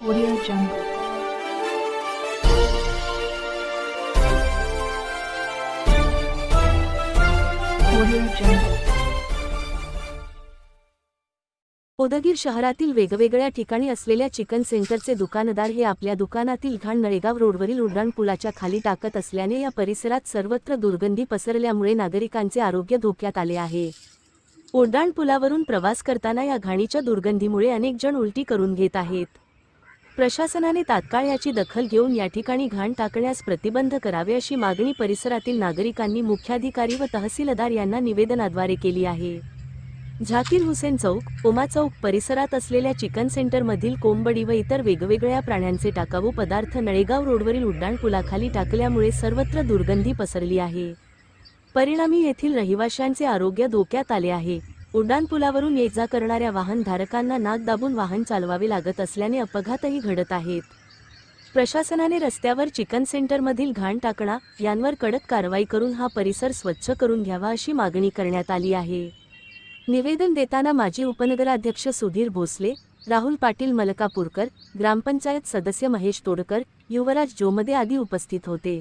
Audio Jungle. Udgir शहरातील वेगवेगळ्या ठिकाणी असलेल्या चिकन सेंटरचे दुकानदार हे आपल्या दुकानातील घाण नळेगाव रोडवरील उड्डाणपुलाच्या खाली टाकत असल्याने या परिसरात सर्वत्र दुर्गंधी पसरल्यामुळे नागरिकांचे आरोग्य धोक्यात आले आहे. उड्डाणपुलावरून प्रवास करताना या घाणीच्या दुर्गंधीमुळे अनेक जण उलटी करून घेत आहेत. प्रशासनाने तात्काळ याची दखल घेऊन या ठिकाणी घाण टाकण्यास प्रतिबंध करावे अशी मागणी परिसरातील नागरिकांनी मुख्याधिकारी व तहसीलदार यांना निवेदनाद्वारे केली आहे. झाकीर हुसेन चौक उमा चौक परिसरात असलेल्या चिकन सेंटरमधील कोंबडी व इतर वेगवेगळ्या प्राण्यांचे टाकाऊ पदार्थ नळेगाव रोडवरील उड्डाणपुलाखाली टाकल्यामुळे सर्वत्र दुर्गंधी पसरली आहे. परिणामी येथील रहिवाशांचे आरोग्य धोक्यात आले आहे. उड्डाणपुलावरून ये जा करणाऱ्या वाहनधारकांना नाक दाबून वाहन चालवावे लागत असल्याने अपघातही घडत आहेत. प्रशासनाने रस्त्यावर चिकन सेंटरमधील घाण टाकणा यांवर कडक कारवाई करून हा परिसर स्वच्छ करून घ्यावा अशी मागणी करण्यात आली आहे. निवेदन देताना माजी उपनगराध्यक्ष सुधीर भोसले राहुल पाटील मलकापूरकर ग्रामपंचायत सदस्य महेश तोडकर युवराज जोमदे आदी उपस्थित होते.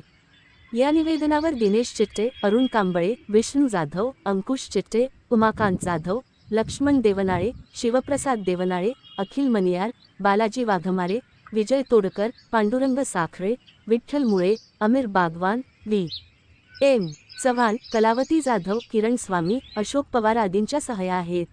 या निवेदनावर दिनेश चिट्टे अरुण कांबळे विष्णू जाधव अंकुश चिट्टे उमाकांत जाधव लक्ष्मण देवनाळे शिवप्रसाद देवनाळे अखिल मनियार बालाजी वाघमारे विजय तोडकर पांडुरंग साखरे विठ्ठल मुळे अमीर बागवान वी. एम. चव्हाण कलावती जाधव किरण स्वामी अशोक पवार आदींच्या सहाय्या आहेत.